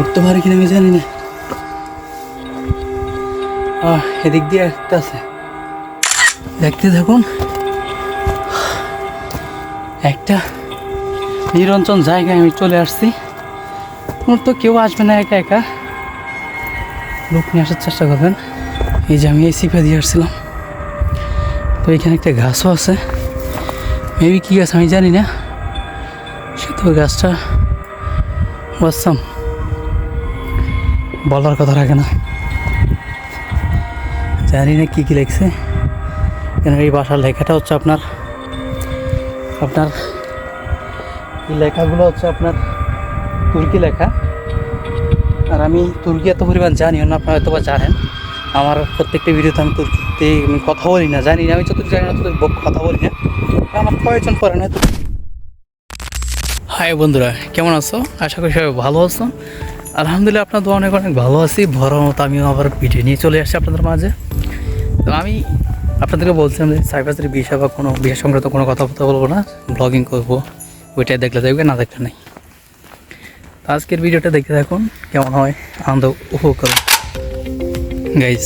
উঠতে পারি কিনা আমি জানি না। এদিক দিয়ে একটা আছে। দেখতে থাকুন। একটা নিরঞ্জন জায়গায় আমি চলে আসছি। ওর তো কেউ আসবে না একা একা। লোক নিয়ে আসার চেষ্টা করবেন। এই যে আমি এই সিপে দিয়ে আসছিলাম। তো এখানে একটা গাছও আছে। মেবি কী গাছ আমি জানি না। সে তো গাছটা বাসতাম বলার কথা রাখে না। জানি না কী কী লেখছে। কেন এই বাসার লেখাটা হচ্ছে আপনার আপনার এই লেখাগুলো হচ্ছে আপনার তুর্কি লেখা। আর আমি তুর্কি এত পরিমাণ জানিও না, আপনারা হয়তো বা জানেন। আমার প্রত্যেকটা ভিডিওতে আমি তুর্কিতে আমি কথা বলি না, জানি না, আমি যতটুকু জানি না ততটুকু কথা বলি না। আমার কয়েকজন পড়ে না হাই বন্ধুরা, কেমন আছো? আশা করি সবাই ভালো আছো। আলহামদুলিল্লাহ, আপনার তো অনেক অনেক ভালো আছি। বড় মতো আমিও আবার ভিডিও নিয়ে চলে আসি আপনাদের মাঝে। তো আমি আপনাদেরকে বলছিলাম যে সাইবাসের বিষয় বা কোনো বিষয় সংক্রান্ত কোনো কথাবার্তা বলব না, ব্লগিং করব। ওইটাই দেখলে দেখবে, না দেখলে নেই। আজকের ভিডিওটা দেখতে থাকুন, কেমন হয়, আনন্দ উপভোগ করুন। গাইজ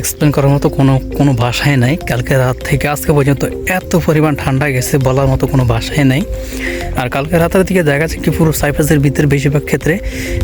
এক্সপ্লেন করার মতো কোনো কোনো ভাষাই নাই। কালকে রাত থেকে আজকে পর্যন্ত এত পরিমাণ ঠান্ডা গেছে বলার মতো কোনো ভাষাই নাই। আর কালকে রাতের দিকে দেখা যাচ্ছে কি পুরো সাইপ্রাসের ভিতরে বেশিরভাগ ক্ষেত্রে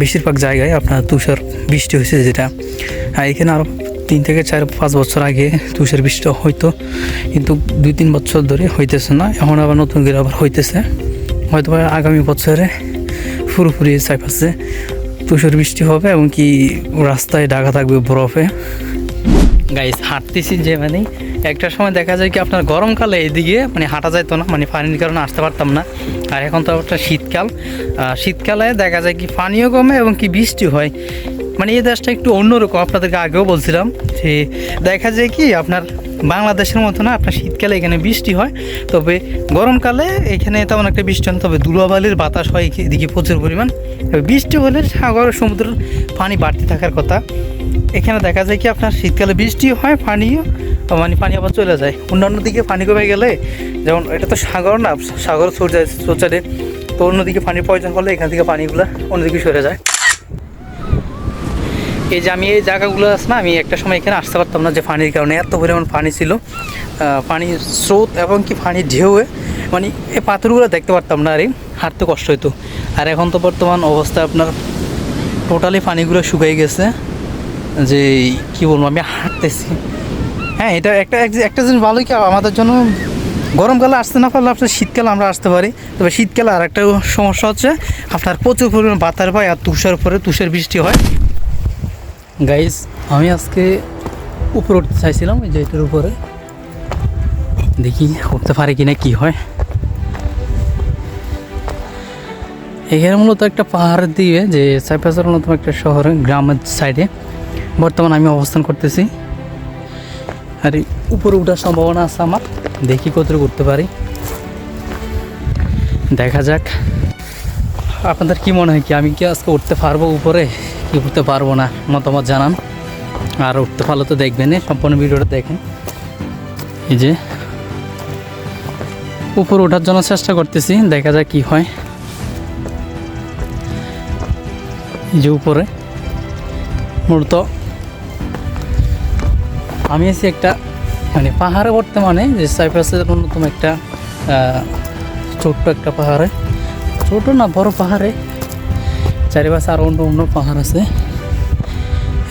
বেশিরভাগ জায়গায় আপনার তুষার বৃষ্টি হয়েছে যেটা। আর এখানে আরও তিন থেকে চার, পাঁচ বছর আগে তুষার বৃষ্টি হইতো, কিন্তু দুই, তিন বছর ধরে হইতেছে না। এখন আবার নতুন করে আবার হইতেছে। হয়তো আগামী বছরে পুরোপুরি সাইপ্রাসে তুষার বৃষ্টি হবে এবং কি রাস্তায় ঢাকা থাকবে বরফে। গাইস হাঁটতেছি যে মানে একটা সময় দেখা যায় কি আপনার গরমকালে এদিকে মানে হাঁটা যাইতো না মানে পানির কারণে আসতে পারতাম না। আর এখন তো একটা শীতকাল। শীতকালে দেখা যায় কি পানিও কমে এবং কি বৃষ্টি হয়। মানে এই দেশটা একটু অন্যরকম, আপনাদেরকে আগেও বলছিলাম যে দেখা যায় কি আপনার বাংলাদেশের মতো না, আপনার শীতকালে এখানে বৃষ্টি হয়। তবে গরমকালে এখানে তেমন একটা বৃষ্টি হয় তবে ধুলোবালির বাতাস হয় এদিকে প্রচুর পরিমাণ। বৃষ্টি হলে সাগর, সমুদ্রের পানি বাড়তে থাকার কথা। এখানে দেখা যায় কি আপনার শীতকালে বৃষ্টি হয়, পানিও মানে পানি আবার চলে যায়। অন্যান্য দিকে পানি কমে গেলে, যেমন এটা তো সাগর না, সাগর সরে যায় সোচারে তো অন্যদিকে পানির প্রয়োজন হলে এখান থেকে পানিগুলো অন্যদিকে সরে যায়। এই যে আমি এই জায়গাগুলো আছে না, আমি একটা সময় এখানে আসতে পারতাম না যে পানির কারণে, এত পরিমাণ পানি ছিল। পানির স্রোত এবং কি পানির ঢেউয়ে মানে এই পাথরগুলো দেখতে পারতাম না আর আরে হাঁটতে কষ্ট হতো আর এখন তো বর্তমান অবস্থা আপনার টোটালি পানিগুলো শুকিয়ে গেছে। যে কি বলব, আমি হাঁটতেছি। হ্যাঁ এটা একটা এক- একটা জিনিস ভালো কি আমাদের জন্য গরমকালে আসতে না পারলে আপনার শীতকালে আমরা আসতে পারি। তবে শীতকালে আর একটা সমস্যা হচ্ছে, আপনার প্রচুর পরিমাণ বাতার পায় আর তুষার উপরে তুষার বৃষ্টি হয়। গাইজ আমি আজকে উপরে উঠতে চাইছিলাম, এই যে এটার উপরে। দেখি উঠতে পারে কিনা, কি হয়। এখানে মূলত একটা পাহাড় দিয়ে, যে সাইপ্রাসের অন্যতম একটা শহরে, গ্রামের সাইডে বর্তমানে আমি অবস্থান করতেছি। আর উপরে উঠার সম্ভাবনা আছে আমার। দেখি কতটুকু উঠতে পারি। দেখা যাক। আপনাদের কি মনে হয় কি, আমি কি আজকে উঠতে পারব উপরে? কি উঠতে পারব না? মতামত জানান। আর উঠতে পারলে তো দেখবেন সম্পূর্ণ ভিডিওটা দেখেন। এই যে উপরে ওঠার জন্য চেষ্টা করতেছি, দেখা যাক কি হয়। এই যে উপরে। মূলত আমি আছি একটা মানে পাহাড়ে বর্তমানে, যে সাইপ্রাসের অন্যতম একটা ছোট্ট একটা পাহাড়ে। ছোট না, বড় পাহাড়ে। চারিপাশে আরও অন্য অন্য পাহাড় আছে।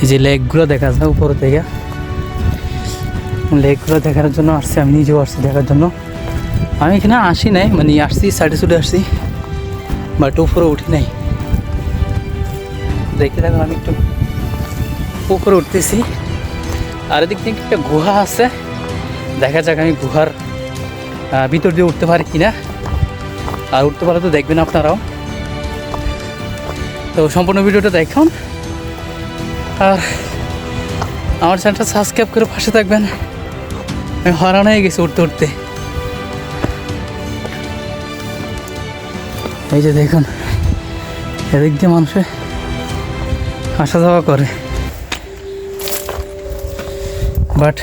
এই যে লেকগুলো দেখা যায় উপরে থেকে লেকগুলো দেখার জন্য আসছি, আমি নিজেও আসছি দেখার জন্য। আমি এখানে আসি নাই মানে আসছি, সাইডে চলে আসছি, বাট উপরে উঠি নাই। দেখতে থাকুন আমি একটু উপরে উঠতেছি। আর এদিক থেকে একটা গুহা আছে। দেখা যাক আমি গুহার ভিতর দিয়ে উঠতে পারি কিনা। আর উঠতে পারলে তো দেখবেন আপনারাও। তো সম্পূর্ণ ভিডিওটা দেখুন। আর আমার চ্যানেলটা সাবস্ক্রাইব করে পাশে থাকবেন। আমি হরান হয়ে গেছি উঠতে উঠতে। এই যে দেখুন, এদিক দিয়ে মানুষে আসা যাওয়া করে। বাট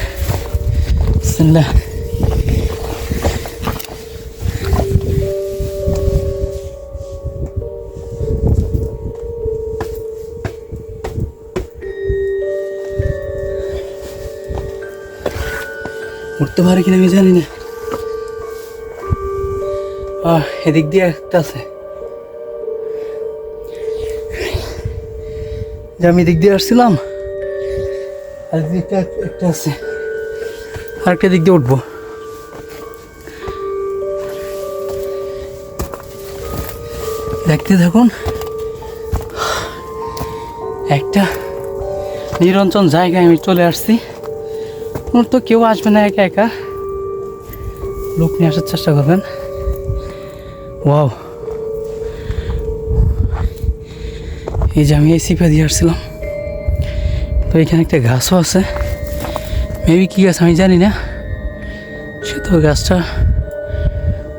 উঠতে পারে কিনা আমি জানি না। এদিক দিয়ে একটা আছে। যে আমি এদিক দিয়ে আসছিলাম আর এদিকটা একটা আছে। আরেকটা দিক দিয়ে উঠবো। দেখতে থাকুন, একটা নিরঞ্জন জায়গায় আমি চলে আসছি। ওর তো কেউ আসবে না একা একা। লোক নিয়ে আসার চেষ্টা করবেন। ওয়াও। এই যে আমি এই সিপে দিয়ে আসছিলাম। তো এখানে একটা গাছও আছে। মেবি কী গাছ আমি জানি না। সে তো গাছটা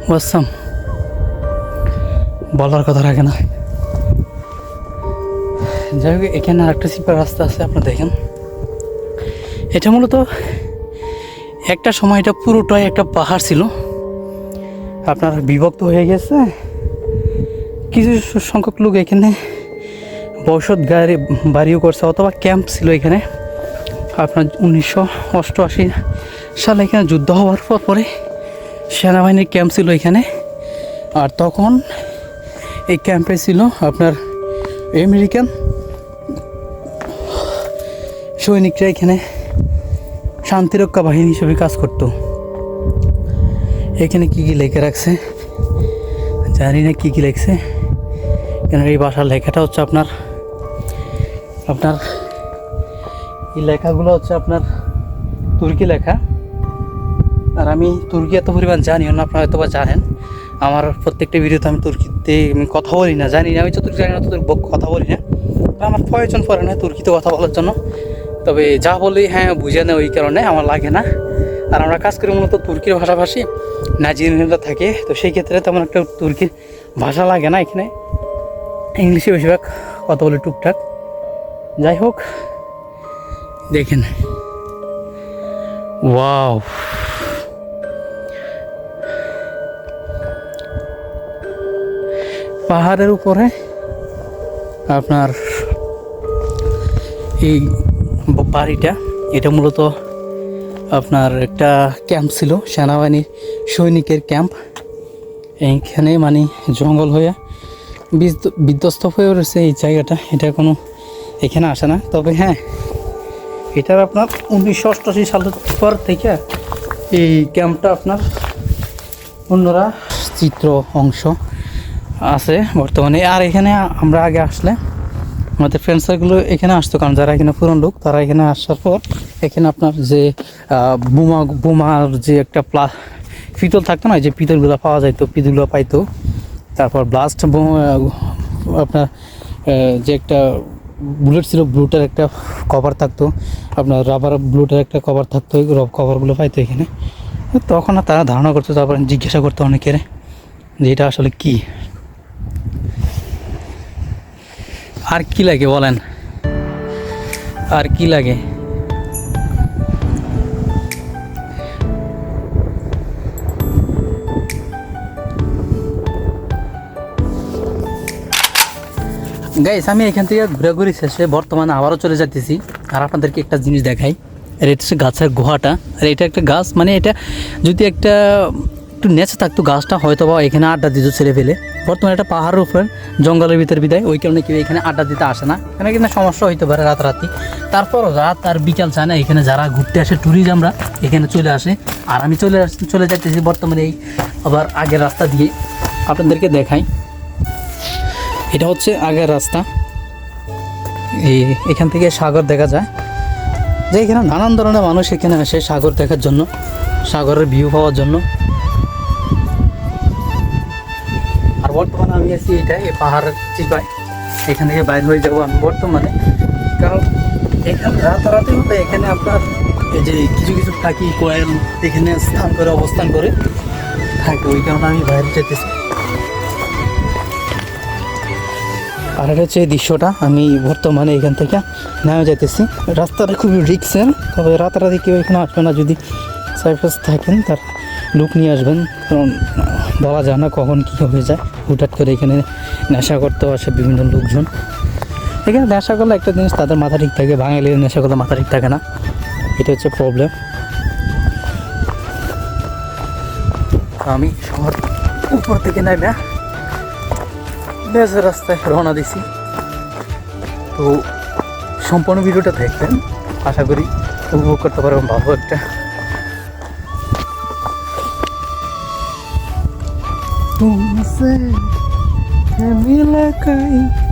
ওয়াসাম বলার কথা রাখে না। যাই হোক, এখানে আরেকটা সিপার রাস্তা আছে, আপনারা দেখেন। এটা মূলত একটা সময় এটা পুরোটাই একটা পাহাড় ছিল। আপনার বিভক্ত হয়ে গেছে। কিছু সংখ্যক লোক এখানে বসত গাড়ি বাড়িও করছে, অথবা ক্যাম্প ছিল এখানে। আপনার উনিশশো অষ্টআশি সালে এখানে যুদ্ধ হওয়ার পর পরে সেনাবাহিনীর ক্যাম্প ছিল এখানে। আর তখন এই ক্যাম্পে ছিল আপনার আমেরিকান সৈনিকরা এখানে শান্তিরক্ষা বাহিনী হিসেবে কাজ করতো। এখানে কি কি লেখা রাখছে? জানি না কি কি লেখছে। কেন এই বাসার লেখাটা হচ্ছে আপনার আপনার এই লেখাগুলো হচ্ছে আপনার তুর্কি লেখা। আর আমি তুর্কি এত পরিমাণ জানি না, আপনারা হয়তো বা জানেন। আমার প্রত্যেকটা ভিডিওতে আমি তুর্কিতে আমি কথা বলি না, জানি না। আমি যতটুকু জানি না, ততটুকু কথা বলি না। আমার প্রয়োজন পড়ে না তুর্কিতে কথা বলার জন্য। তবে যা বলি হ্যাঁ বুঝে না ওই কারণে, আমার লাগে না। আর আমরা কাজ করি মূলত তুর্কির ভাষাভাষী, নাইজেরিয়ানরা থাকে। তো সেই ক্ষেত্রে তেমন একটা তুর্কির ভাষা লাগে না এখানে। ইংলিশে বেশিরভাগ কথা বলি টুকটাক। যাই হোক দেখেন। ওয়াও। পাহাড়ের উপরে আপনার এই বাড়িটা এটা মূলত আপনার একটা ক্যাম্প ছিল সেনাবাহিনীর সৈনিকের ক্যাম্প। এইখানে মানে জঙ্গল হয়ে বিধ্ব- বিধ্বস্ত হয়ে রয়েছে এই জায়গাটা। এটা কোনো এখানে আসে না। তবে হ্যাঁ এটার আপনার উনিশশো অষ্টআশি সালের পর থেকে এই ক্যাম্পটা আপনার অন্যরা চিত্র অংশ আছে বর্তমানে। আর এখানে আমরা আগে আসলে আমাদের ফ্রেন্ড এখানে আসতো, কারণ যারা এখানে পুরন লোক, তারা এখানে আসার পর এখানে আপনার যে বোমা, বোমার যে একটা প্লা, পিতল থাকতো না যে পিতলগুলো পাওয়া যাইতো, পিতলগুলো পাইতো। তারপর ব্লাস্ট বোমা, আপনার যে একটা বুলেট ছিল ব্লুটার একটা কভার থাকতো। আপনার রাবার ব্লুটার একটা কভার থাকতো ওই কভারগুলো পাইতো এখানে। তখন আর তারা ধারণা করতো, তারপর জিজ্ঞাসা করতো অনেকের যে এটা আসলে কি। আর কি লাগে বলেন? আর কি লাগে? গাইস আমি এখান থেকে ঘোরাঘুরি শেষে বর্তমানে আবারও চলে যাইতেছি। আর আপনাদেরকে একটা জিনিস দেখাই। আর এটা হচ্ছে গাছের গুহাটা। আর এটা একটা গাছ মানে এটা যদি একটা একটু নেচে থাকতো, গাছটা হয়তো বা এখানে আড্ডা দিত ছেড়ে ফেলে। বর্তমানে একটা পাহাড়ের উপর, জঙ্গলের ভিতরে বিদায়। ওই কারণে কেউ এখানে আড্ডা দিতে আসে না। এখানে কিন্তু সমস্যা হইতে পারে রাতারাতি। তারপর রাত আর বিকাল চায় না। এখানে যারা ঘুরতে আসে ট্যুরিজমরা এখানে চলে আসে। আর আমি চলে চলে যাইতেছি বর্তমানে এই আবার আগের রাস্তা দিয়ে। আপনাদেরকে দেখাই। এটা হচ্ছে আগের রাস্তা। এই এখান থেকে সাগর দেখা যায়। যে এখানে নানান ধরনের মানুষ এখানে আসে সাগর দেখার জন্য, সাগরের ভিউ পাওয়ার জন্য। আর বর্তমানে আমি আছি এটা এই পাহাড়ের চিপায় এখান থেকে বাইর হয়ে যাব আমি বর্তমানে। কারণ এখানে রাতারাতি হবে এখানে আপনার এই যে কিছু কিছু থাকি কোয়েল এখানে স্থান করে, অবস্থান করে থাকে। ওই কারণে আমি বাইরে যেতেছি। আর এটা হচ্ছে এই দৃশ্যটা। আমি বর্তমানে এখান থেকে নেমে যাইতেছি। রাস্তাটা খুবই রিক্সের তবে রাতারাতি কেউ এখানে আসবে না। যদি সার্ফেস থাকেন, তার লুক নিয়ে আসবেন। কারণ, বলা যায় না কখন কী হয়ে যায়। হুটহাট করে এখানে নেশা করতেও আসে বিভিন্ন লোকজন। এখানে নেশা করলে একটা জিনিস তাদের মাথা ঠিক থাকে। বাঙালির নেশা করলে মাথা ঠিক থাকে না। এটা হচ্ছে প্রবলেম আমি শহর উপর থেকে নাই না বেজের রাস্তায় রওনা দিছি তো সম্পূর্ণ ভিডিওটা দেখবেন আশা করি উপভোগ করতে পারবেন ভালো একটা तुमसे है मुलाकात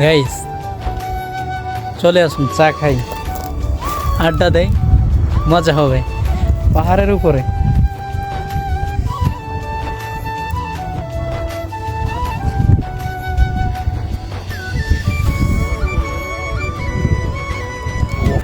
গাইস চলে আসুন চা খাই আড্ডা দেয় মজা হবে পাহাড়ের উপরে